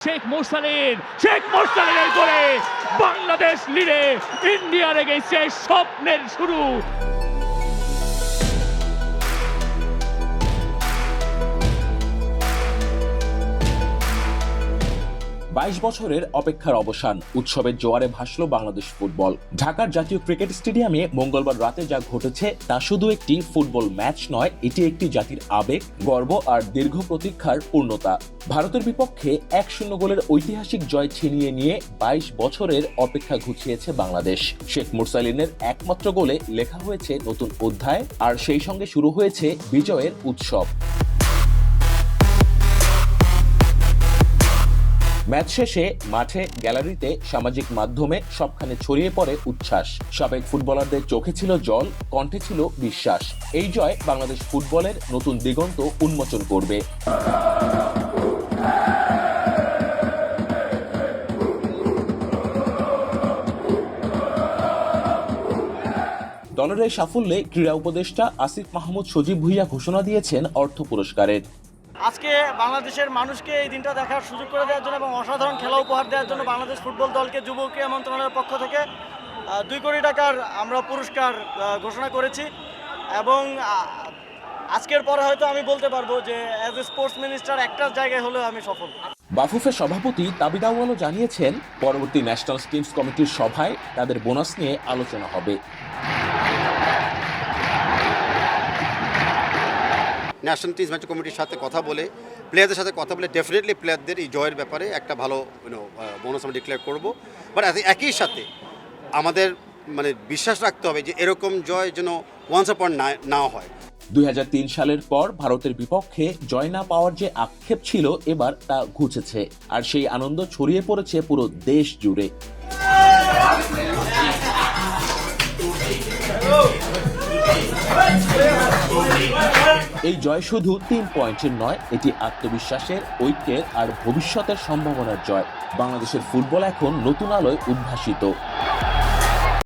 শেখ মোরসালিন শেখ মোরসালিনের করে বাংলাদেশ লিডে ইন্ডিয়া রেগেছে স্বপ্নের শুরু। বাইশ বছরের অপেক্ষার অবসান। উৎসবের জোয়ারে ভাসল বাংলাদেশ ফুটবল। ঢাকার জাতীয় ক্রিকেট স্টেডিয়ামে মঙ্গলবার রাতে যা ঘটেছে, তা শুধু একটি ফুটবল ম্যাচ নয়, এটি একটি জাতির আবেগ, গর্ব আর দীর্ঘ প্রতীক্ষার পূর্ণতা। ভারতের বিপক্ষে এক শূন্য গোলের ঐতিহাসিক জয় ছিনিয়ে নিয়ে বাইশ বছরের অপেক্ষা ঘুচিয়েছে বাংলাদেশ। শেখ মুরসালিনের একমাত্র গোলে লেখা হয়েছে নতুন অধ্যায়, আর সেই সঙ্গে শুরু হয়েছে বিজয়ের উৎসব। ম্যাচ শেষে মাঠে গ্যালারিতে সামাজিক মাধ্যমে সবখানে ছড়িয়ে পড়ে উচ্ছ্বাস। সাবেক ফুটবলারদের চোখে ছিল জল, কণ্ঠে ছিল বিশ্বাস। এই জয় বাংলাদেশ ফুটবলের নতুন দিগন্ত উন্মোচন করবে। দলের এই সাফল্যে ক্রীড়া উপদেষ্টা আসিফ মাহমুদ সজীব ভুইয়া ঘোষণা দিয়েছেন অর্থ পুরস্কারের। আজকে বাংলাদেশের মানুষকে এই দিনটা দেখার সুযোগ করে দেওয়ার জন্য এবং অসাধারণ খেলা উপহার দেওয়ার জন্য বাংলাদেশ ফুটবল দলকে যুব মন্ত্রণালয়ের পক্ষ থেকে দুই কোটি টাকার আমরা পুরস্কার ঘোষণা করেছি এবং আজকের পরে হয়তো আমি বলতে পারব যে অ্যাজ এ স্পোর্টস মিনিস্টার একটা জায়গায় হলেও আমি সফল। বাফুফের সভাপতি তাবিদাওয়ালও জানিয়েছেন, পরবর্তী ন্যাশনাল স্কিমস কমিটির সভায় তাদের বোনাস নিয়ে আলোচনা হবে। ন্যাশনাল টিম ম্যাচ কমিটির সাথে কথা বলে প্লেয়ারদের সাথে কথা বলে ডেফিনেটলি প্লেয়ারদের এই জয়ের ব্যাপারে একটা ভালো ইউনো বোনাস আমরা ডিক্লেয়ার করব। বাট একই সাথে আমাদের মানে বিশ্বাস রাখতে হবে যে এরকম জয় যেন ওয়ান্স আপন না না হয়। দুই তিন সালের পর ভারতের বিপক্ষে জয় না পাওয়ার যে আক্ষেপ ছিল, এবার তা ঘুচেছে। আর সেই আনন্দ ছড়িয়ে পড়েছে পুরো দেশ জুড়ে। এই জয় শুধু তিন পয়েন্টের নয়, এটি আত্মবিশ্বাসের, ঐক্যের আর ভবিষ্যতের সম্ভাবনার জয়। বাংলাদেশের ফুটবল এখন নতুন আলোয় উদ্ভাসিত।